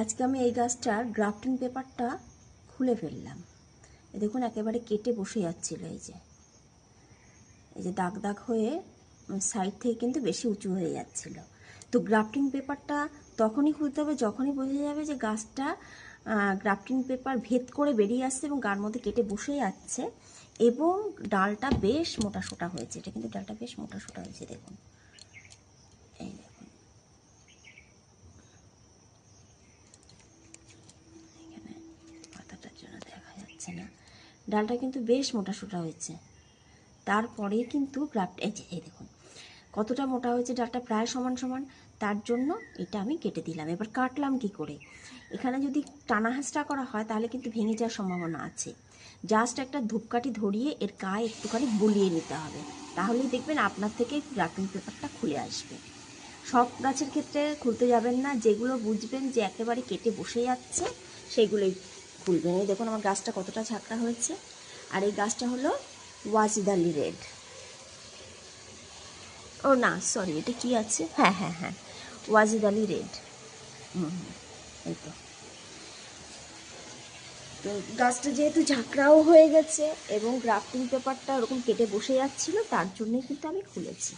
আজকে আমি এই গাছটার গ্রাফটিং পেপারটা খুলে ফেললাম। দেখুন, একেবারে কেটে বসে যাচ্ছিল এই যে। এই যে দাগ দাগ হয়ে সাইড থেকে কিন্তু বেশি উঁচু হয়ে যাচ্ছিল। তো গ্রাফটিং পেপারটা তখনই খুলতে হবে, যখনই বোঝা যাবে যে গাছটা গ্রাফটিং পেপার ভেদ করে বেরিয়ে আসছে এবং গার মধ্যে কেটে বসে যাচ্ছে। এবং ডালটা বেশ মোটা সোটা হয়েছে, এটা কিন্তু ডালটা বেশ মোটা সোটা হয়েছে, দেখুন এই দেখুন এখানে পাতাটার জন্য দেখা যাচ্ছে না। ডালটা কিন্তু বেশ মোটা সোটা হয়েছে। তারপরে কিন্তু গ্রাফট এই যে, এই দেখুন, কতটা মোটা হয়েছে ডালটা প্রায় সমান সমান, তার জন্য এটা আমি কেটে দিলাম। এবার কাটলাম কি করে? এখানে যদি টানা হাঁচড়া করা হয়, তাহলে কিন্তু ভেঙে যাওয়ার সম্ভাবনা আছে। জাস্ট একটা ধূপকাঠি ধরিয়ে এর গায়ে একটুখানি বুলিয়ে নিতে হবে। তাহলেই দেখবেন আপনার থেকে গ্রাফটিং পেপারটা খুলে আসবে। সব গাছের ক্ষেত্রে খুলতে যাবেন না। যেগুলো বুঝবেন যে একেবারে কেটে বসে যাচ্ছে, সেগুলোই খুলবেন এই দেখুন আমার গাছটা কতটা ঝাঁকড়া হয়েছে। আর এই গাছটা হলো ওয়াজিদালি রেড। ও না সরি এটা কি আছে? হ্যাঁ হ্যাঁ হ্যাঁ ওয়াজিদালি রেড। হুম, এই তো। তো গাছটা যেহেতু ঝাঁকড়াও হয়ে গেছে এবং গ্রাফটিং পেপারটা ওরকম কেটে বসে যাচ্ছিল তার জন্যই কিন্তু আমি খুলেছি।